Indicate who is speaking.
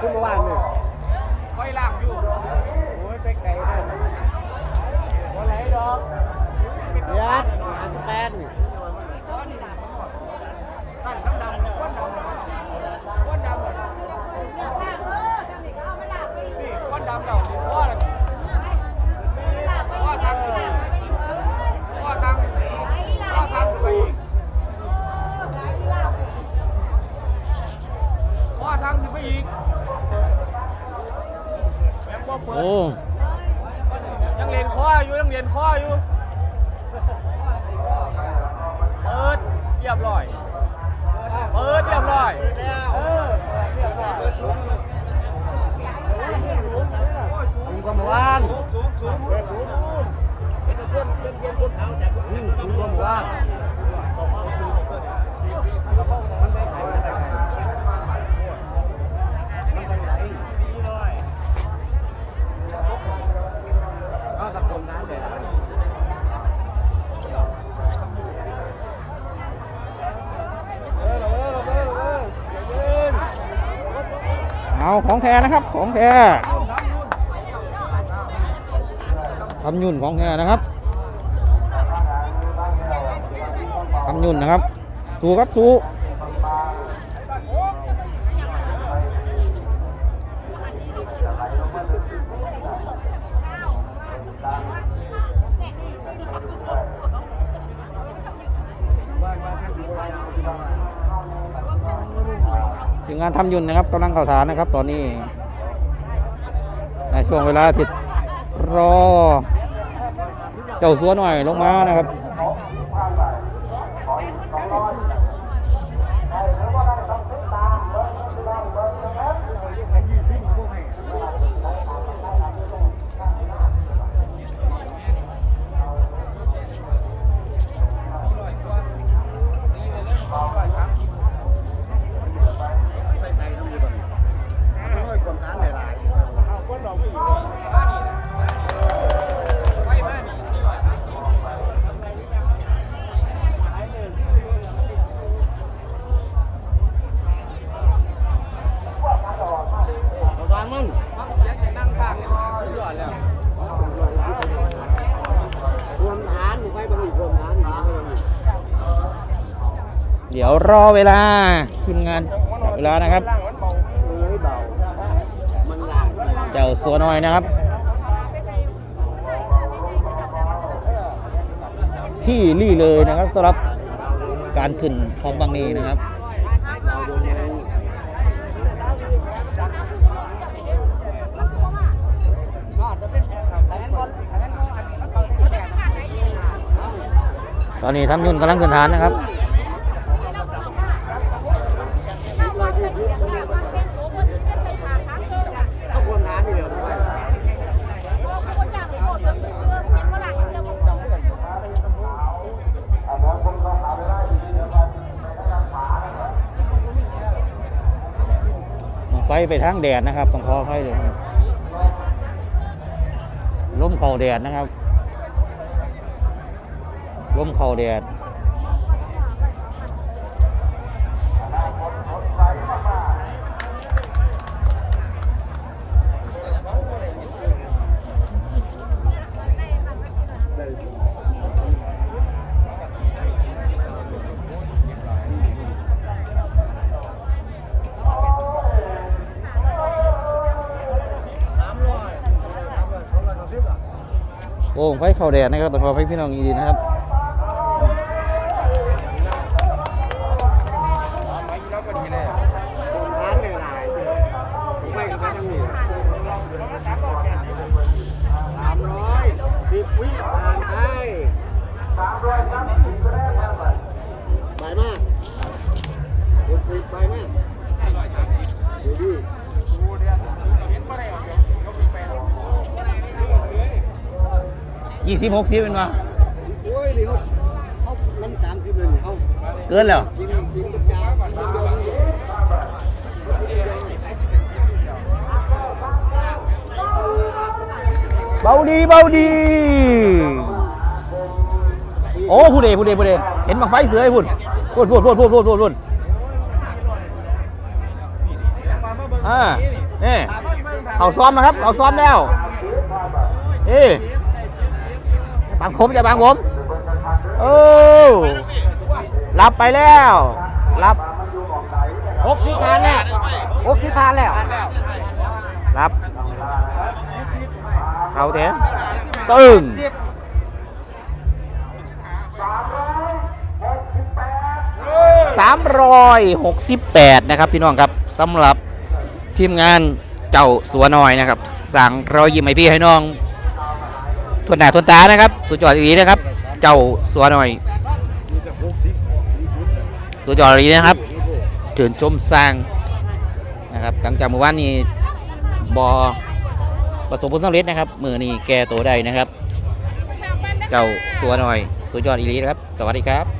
Speaker 1: ขึ้นเมื่อวานนี่ค่อ
Speaker 2: ยล่าง
Speaker 3: อยู่โอ้ยไปไกล
Speaker 2: เล
Speaker 3: ยวันไหนดอกยัดหาแป้น
Speaker 1: อ้ยังเรี
Speaker 2: ยนข้ออยู่ยังเรียนข้ออยู่เปิดเรียบร้อยเปิดเรียบร้อย
Speaker 3: สูงกว่าเมื่อวานสูงสูงเป็นเพื่อนเป็นเพื่อนคนเขาแต่
Speaker 1: ของแท้นะครับของแท้ทำยุ่นของแท้นะครับทำยุ่นนะครับ สู้ครับสู้ งานทำยุ่นนะครับกำลังเข่าฐานนะครับ ตอนนี้ในช่วงเวลาที่รอ เจ้าสัวหน่อยลงมานะครับ
Speaker 2: เดี๋ยว
Speaker 3: รอ
Speaker 1: เวลาทีมงานจับเวลานะครับ
Speaker 3: เอ้ยเบามันหลาย
Speaker 1: เจ้าสัวน้อยนะครับ ที่รี่เลยนะครับสำหรับการขึ้นของบางนีนะครับตอนนี้ทำยุ่นกำลังขึ้นฐานนะครับ
Speaker 3: ไฟ
Speaker 1: ไปทางแดดนะครับต้องขอไฟเลยล้มเข่าแดดนะครับล้มเข่าแดด
Speaker 3: โอ้ง
Speaker 1: ไฟเข่าแดดนะครับแต่องขอให้พี่น้องดีนะครับ
Speaker 3: ไปมากไปมากเดี๋ยวดี
Speaker 1: ยี่สิบหกสิบเป็นมา
Speaker 3: โอ้ยนี่เขาเขาน้ำสามสิบเลยนี่เขา
Speaker 1: เกินแล้ว
Speaker 3: กินกินกับยากินกับยากินกับยา
Speaker 1: เบาดีเบาดี โอ้ผู้เดผู้เดผู้เดเห็นบังไฟเสือไอ้พุ่นพุ่นพุ่นพุ่นพุ่นพุ่นพุ่นพุ่นอ่านี่เขาซ้อมนะครับเขาซ้อมแล้วเอ้ บางผมจะบางผมเออรับไปแล้ว รับ
Speaker 3: หกสิบพันแล้วหกสิบพันแล้ว
Speaker 1: รับเอาเถอะตึงสามร้อยหกสิบแปดนะครับพี่น้องครับสำหรับทีมงานเจ้าสัวน้อยนะครับ สั่งรอยยิ้มให้พี่ให้น้อง ทวนหน้าทวนตานะครับ สุดยอดอีกนะครับ เจ้าสัวหน่อย
Speaker 3: สุด
Speaker 1: ยอดอีกนะครับถืนชมสร้างนะครับหลังจากเมื่อวานนี้บอประสบผลสำเร็จนะครับ มือนี้แก่ตัวได้นะครับ เจ้าสัวหน่อย สุดยอดอีกนะครับ สวัสดีครับ